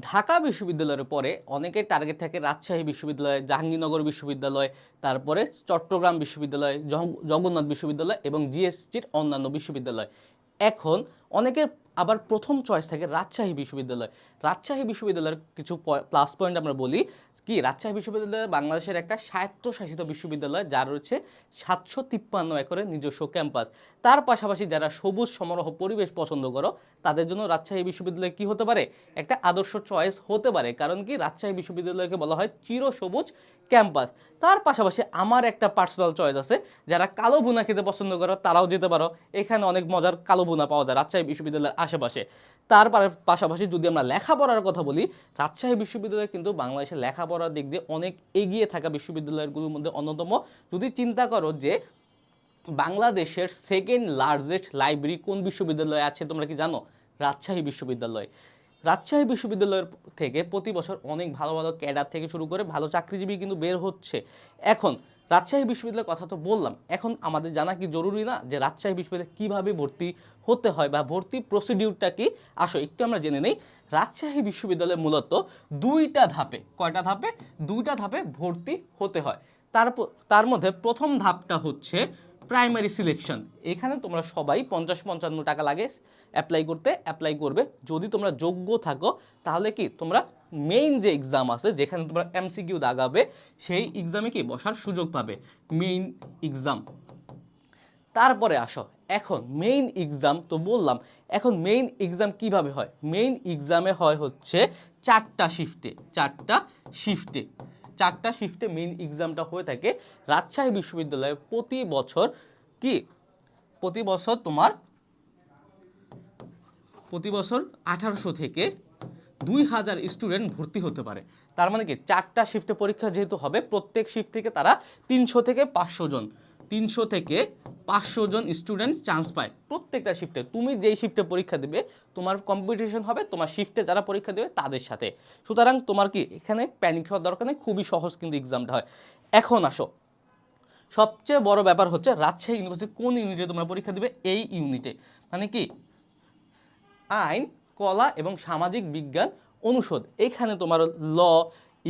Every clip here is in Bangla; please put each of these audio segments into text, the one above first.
ঢাকা বিশ্ববিদ্যালয়ের পরে অনেকের টার্গেট থাকে রাজশাহী বিশ্ববিদ্যালয়, জাহাঙ্গীরনগর বিশ্ববিদ্যালয়, তারপরে চট্টগ্রাম বিশ্ববিদ্যালয়, জগ- জগন্নাথ বিশ্ববিদ্যালয় এবং জিএসটির অন্যান্য বিশ্ববিদ্যালয়। এখন অনেকের আবার প্রথম চয়েস থাকে রাজশাহী বিশ্ববিদ্যালয়। রাজশাহী বিশ্ববিদ্যালয়ের কিছু প্লাস পয়েন্ট আমরা বলি কি, রাজশাহী বিশ্ববিদ্যালয় বাংলাদেশের একটা স্বায়ত্তশাসিত বিশ্ববিদ্যালয়, যার রয়েছে সাতশো তিপ্পান্ন একরের নিজস্ব ক্যাম্পাস। তার পাশাপাশি যারা সবুজ সমারোহ পরিবেশ পছন্দ করো, তাদের জন্য রাজশাহী বিশ্ববিদ্যালয় কি হতে পারে? একটা আদর্শ চয়েস হতে পারে, কারণ কি, রাজশাহী বিশ্ববিদ্যালয়কে বলা হয় চিরসবুজ ক্যাম্পাস। তার পাশাপাশি আমার একটা পার্সোনাল চয়েস আছে, যারা কালো ভুনা খেতে পছন্দ করো, তারাও যেতে পারো। এখানে অনেক মজার কালো ভুনা পাওয়া যায় রাজশাহী বিশ্ববিদ্যালয়ের আশেপাশে। তার পাশাপাশি যদি আমরা লেখাপড়ার কথা বলি, রাজশাহী বিশ্ববিদ্যালয় কিন্তু বাংলাদেশের লেখাপড়ার দিক দিয়ে অনেক এগিয়ে থাকা বিশ্ববিদ্যালয়গুলোর মধ্যে অন্যতম। যদি চিন্তা করো যে বাংলাদেশের সেকেন্ড লার্জেস্ট লাইব্রেরি কোন বিশ্ববিদ্যালয়ে আছে, তোমরা কি জানো? রাজশাহী বিশ্ববিদ্যালয়। রাজশাহী বিশ্ববিদ্যালয়ের থেকে প্রতি বছর অনেক ভালো ভালো ক্যাডার থেকে শুরু করে ভালো চাকরিজীবী কিন্তু বের হচ্ছে। এখন রাজশাহী বিশ্ববিদ্যালয়ের কথা তো বললাম। এখন আমাদের জানা কি জরুরি না যে রাজশাহী বিশ্ববিদ্যালয়ে কীভাবে ভর্তি হতে হয় বা ভর্তি প্রসিডিউরটা কি? আসো, একটু আমরা জেনে নেই। রাজশাহী বিশ্ববিদ্যালয়ে মূলত দুইটা ধাপে, কয়টা ধাপে? দুইটা ধাপে ভর্তি হতে হয়। তারপর, তার মধ্যে প্রথম ধাপটা হচ্ছে প্রাইমারি সিলেকশন এখানে তোমরা সবাই পঞ্চাশ পঞ্চান্ন টাকা লাগে অ্যাপ্লাই করতে অ্যাপ্লাই করবে। যদি তোমরা যোগ্য থাকো, তাহলে কি তোমরা মেইন যে এক্সাম আছে, যেখানে তোমরা এমসিকিউ দাগাবে, সেই এক্সামে কি বসার সুযোগ পাবে? মেইন এক্সাম তারপরে আসো। এখন মেইন এক্সাম তো বললাম, এখন মেইন এক্সাম কীভাবে হয়? মেইন এক্সামে হয় হচ্ছে চারটা শিফটে চারটা শিফটে চারটা শিফটে মেইন এক্সামটা হয়ে থাকে রাজশাহী বিশ্ববিদ্যালয়ে প্রতি বছর কি? প্রতি বছর তোমার, প্রতি বছর আঠারোশো থেকে দুই হাজার স্টুডেন্ট ভর্তি হতে পারে। তার মানে কি, চারটা শিফটে পরীক্ষা যেহেতু হবে, প্রত্যেক শিফট থেকে তারা তিনশো থেকে পাঁচশো জন, তিনশো থেকে পাঁচশো জন স্টুডেন্ট চান্স পায় প্রত্যেকটা শিফটে তুমি যেই শিফটে পরীক্ষা দেবে, তোমার কম্পিটিশন হবে, তোমার শিফটে যারা পরীক্ষা দেবে তাদের সাথে। সুতরাং তোমার কি, এখানে প্যানিক হওয়ার দরকার নেই, খুবই সহজ কিন্তু এক্সামটা হয়। এখন আসো। সবচেয়ে বড় ব্যাপার হচ্ছে, রাজশাহী ইউনিভার্সিটি কোন ইউনিটে তোমরা পরীক্ষা দেবে? এই ইউনিটে মানে কি, আইন কলা এবং সামাজিক বিজ্ঞান অনুষদ। এখানে তোমার ল,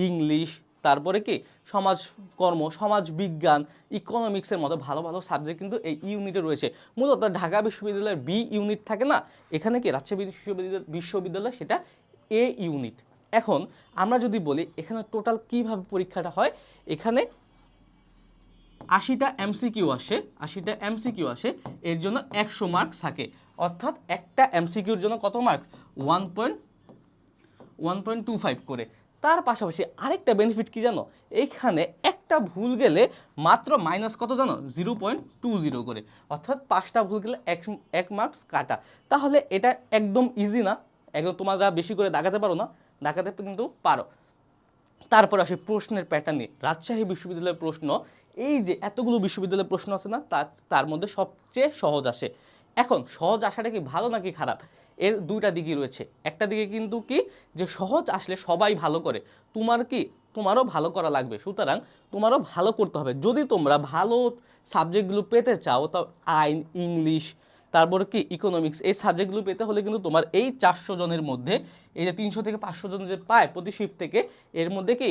ইংলিশ, তারপরে কি? সমাজ কর্ম, সমাজ বিজ্ঞান ইকোনমিক্সের মতো ভালো ভালো সাবজেক্ট কিন্তু এই ইউনিটে রয়েছে। মূলত ঢাকা বিশ্ববিদ্যালয়ের বি ইউনিট থাকে না? এখানে কি? রাজশাহী বিশ্ববিদ্যালয় বিশ্ববিদ্যালয় সেটা এ ইউনিট এখন আমরা যদি বলি, এখানে টোটাল কীভাবে পরীক্ষাটা হয়? এখানে আশিটা এমসিকিউ আসে, আশিটা এমসিকিউ আসে, এর জন্য একশো মার্কস থাকে। অর্থাৎ একটা এমসিকিউর জন্য কত mark one point one point two five করে। তার পাশাপাশি আরেকটা বেনিফিট কি জানো? এইখানে একটা ভুল গেলে মাত্র মাইনাস কত জানো? জিরো পয়েন্ট টু জিরো করে। অর্থাৎ পাঁচটা ভুল গেলে এক এক মার্কস কাটা। তাহলে এটা একদম ইজি না। একদম তোমরা বেশি করে দাগাতে পারো না দাগাতে কিন্তু পারো। তারপর আসি প্রশ্নের প্যাটার্ন রাজশাহী বিশ্ববিদ্যালয়ের প্রশ্ন এই যে এতগুলো বিশ্ববিদ্যালয়ের প্রশ্ন আছে না, তার তার মধ্যে সবচেয়ে সহজ আসে। এখন, সহজ আসাটা কি ভালো নাকি খারাপ? এর দুইটা দিকই রয়েছে। একটা দিকে কিন্তু কি, যে সহজ আসলে সবাই ভালো করে। তোমার কি, তোমারও ভালো করা লাগবে। সুতরাং তোমারও ভালো করতে হবে। যদি তোমরা ভালো সাবজেক্টগুলো পেতে চাও, তা আইন, ইংলিশ, তারপর কি, ইকোনমিক্স, এই সাবজেক্টগুলো পেতে হলে কিন্তু তোমার এই চারশো জনের মধ্যে, এই যে তিনশো থেকে পাঁচশো জন যে পায় প্রতি শিফট থেকে, এর মধ্যে কি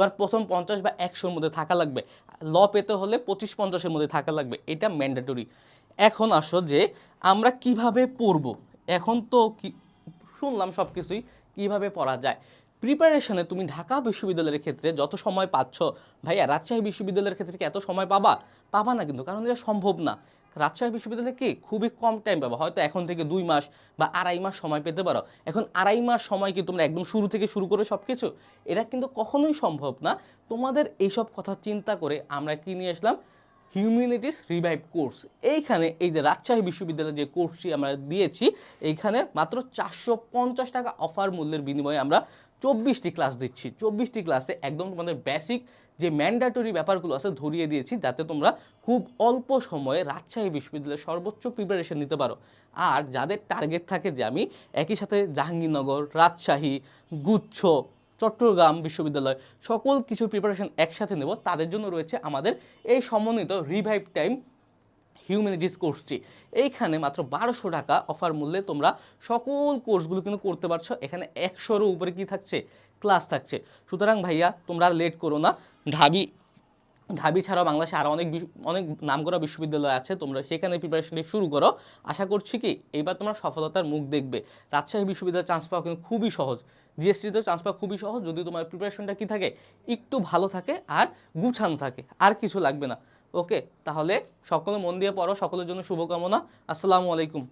তোমার প্রথম পঞ্চাশ বা একশোর মধ্যে থাকা লাগবে। ল পেতে হলে পঁচিশ পঞ্চাশের মধ্যে থাকা লাগবে, এটা ম্যান্ডেটরি এখন আসো যে আমরা কীভাবে পড়ব? এখন তো কি, শুনলাম সব কিছুই কীভাবে পড়া যায়। প্রিপারেশনে তুমি ঢাকা বিশ্ববিদ্যালয়ের ক্ষেত্রে যত সময় পাচ্ছ, ভাইয়া রাজশাহী বিশ্ববিদ্যালয়ের ক্ষেত্রে কি এত সময় পাবা? পাবা না কিন্তু, কারণ এটা সম্ভব না। রাজশাহী বিশ্ববিদ্যালয়ে কি খুবই কম টাইম পাবো? হয়তো এখন থেকে দুই মাস বা আড়াই মাস সময় পেতে পারো। এখন আড়াই মাস সময় কি তোমরা একদম শুরু থেকে শুরু করে সব কিছু এটা কিন্তু কখনোই সম্ভব না। তোমাদের এইসব কথা চিন্তা করে আমরা কি নিয়ে আসলাম? হিউম্যানিটিস রিভাইভ কোর্স এইখানে এই যে রাজশাহী বিশ্ববিদ্যালয়ের যে কোর্সটি আমরা দিয়েছি, এইখানে মাত্র চারশো পঞ্চাশ টাকা অফার মূল্যের বিনিময়ে আমরা চব্বিশটি ক্লাস দিচ্ছি। চব্বিশটি ক্লাসে একদম তোমাদের বেসিক যে ম্যান্ডেটরি ব্যাপারগুলো আছে ধরিয়ে দিয়েছি, যাতে তোমরা খুব অল্প সময়ে রাজশাহী বিশ্ববিদ্যালয়ের সর্বোচ্চ প্রিপারেশন নিতে পারো। আর যাদের টার্গেট থাকে যে আমি একই সাথে জাহাঙ্গীরনগর, রাজশাহী, গুচ্ছ, চট্টগ্রাম বিশ্ববিদ্যালয় সকল কিছু প্রিপারেশন একসাথে নেব, তাদের জন্য রয়েছে আমাদের এই সমন্বিত রিভাইভ টাইম হিউম্যানিটিস কোর্সটি এইখানে মাত্র বারোশো টাকা অফার মূল্যে তোমরা সকল কোর্সগুলো কিন্তু করতে পারছ। এখানে একশোরও উপরে কি থাকছে? ক্লাস থাকছে। সুতরাং ভাইয়া, তোমরা লেট করো না। ঢাবি ঢাবি ছাড়াও বাংলাদেশে আরও অনেক অনেক নামকরা বিশ্ববিদ্যালয় আছে। তোমরা সেখানে প্রিপারেশনটি শুরু করো। আশা করছি কি, এইবার তোমরা সফলতার মুখ দেখবে। রাজশাহী বিশ্ববিদ্যালয়ে চান্স পাওয়া কিন্তু খুবই সহজ। জিএসটিতেও চান্স পাওয়া খুবই সহজ। যদি তোমার প্রিপারেশনটা কি থাকে? একটু ভালো থাকে আর গুছানো থাকে। আর কিছু লাগবে না। ওকে তাহলে সকলে মন দিয়ে পড়ো। সকলের জন্য শুভকামনা। আসসালামু আলাইকুম।